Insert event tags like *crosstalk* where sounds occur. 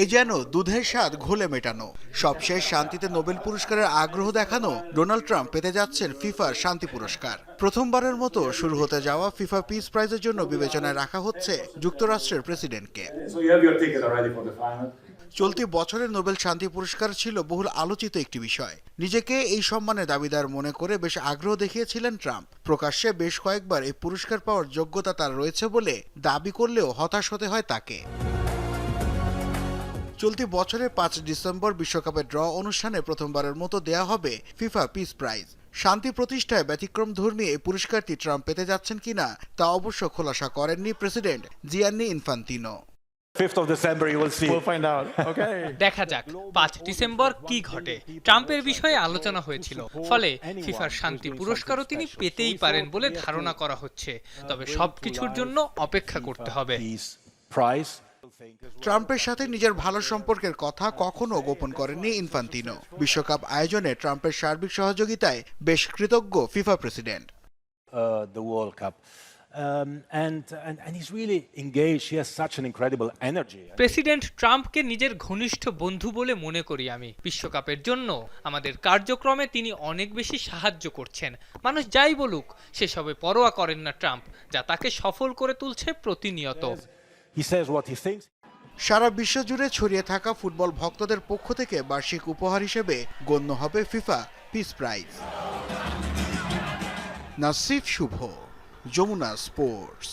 এ যেন দুধের স্বাদ ঘোলে মেটানো। সবশেষ শান্তিতে নোবেল পুরস্কারের আগ্রহ দেখানো ডোনাল্ড ট্রাম্প পেতে যাচ্ছেন ফিফার শান্তি পুরস্কার। প্রথমবারের মতো শুরু হতে যাওয়া ফিফা পিস প্রাইজের জন্য বিবেচনায় রাখা হচ্ছে যুক্তরাষ্ট্রের প্রেসিডেন্টকে. চলতি বছরের নোবেল শান্তি পুরস্কার ছিল বহুল আলোচিত একটি বিষয়। নিজেকে এই সম্মানে দাবিদার মনে করে বেশ আগ্রহ দেখিয়েছিলেন ট্রাম্প। প্রকাশ্যে বেশ কয়েকবার এই পুরস্কার পাওয়ার যোগ্যতা তার রয়েছে বলে দাবি করলেও হতাশ হতে হয় তাকে। চলতি বছরের পাঁচ ডিসেম্বর বিশ্বকাপের ড্র অনুষ্ঠানে প্রথমবারের মতো দেয়া হবে ফিফা পিস প্রাইজ শান্তি প্রতিষ্ঠায় ব্যতিক্রম ধর্মী এই পুরস্কারটি ট্রাম্প পেতে যাচ্ছেন কিনা তা অবশ্য খোলাসা করেননি president Gianni Infantino 5th of December, you will see. We'll find out. Okay. *laughs* দেখা যাক পাঁচ ডিসেম্বর কি ঘটে ট্রাম্পের বিষয়ে আলোচনা হয়েছিল ফলে ফিফার শান্তি পুরস্কারও তিনি পেতেই পারেন বলে ধারণা করা হচ্ছে তবে সবকিছুর জন্য অপেক্ষা করতে হবে. ট্রাম্পের সাথে নিজের ভালো সম্পর্কের কথা কখনো গোপন করেননি ইনফান্তিনো। বিশ্বকাপ আয়োজনে ট্রাম্পের সার্বিক সহযোগিতায় বেশ কৃতজ্ঞ FIFA president. An incredible energy. President ট্রাম্পকে নিজের ঘনিষ্ঠ বন্ধু বলে মনে করি আমি। বিশ্বকাপের জন্য আমাদের কার্যক্রমে তিনি অনেক বেশি সাহায্য করছেন। মানুষ যাই বলুক সেসবে পরোয়া করেন না ট্রাম্প যা তাকে সফল করে তুলছে প্রতিনিয়ত। He says what he thinks. সারা বিশ্ব জুড়ে ছড়িয়ে থাকা ফুটবল ভক্তদের পক্ষ থেকে বার্ষিক উপহার হিসেবে গণ্য হবে FIFA peace prize Nasif Shuvo, Jamuna sports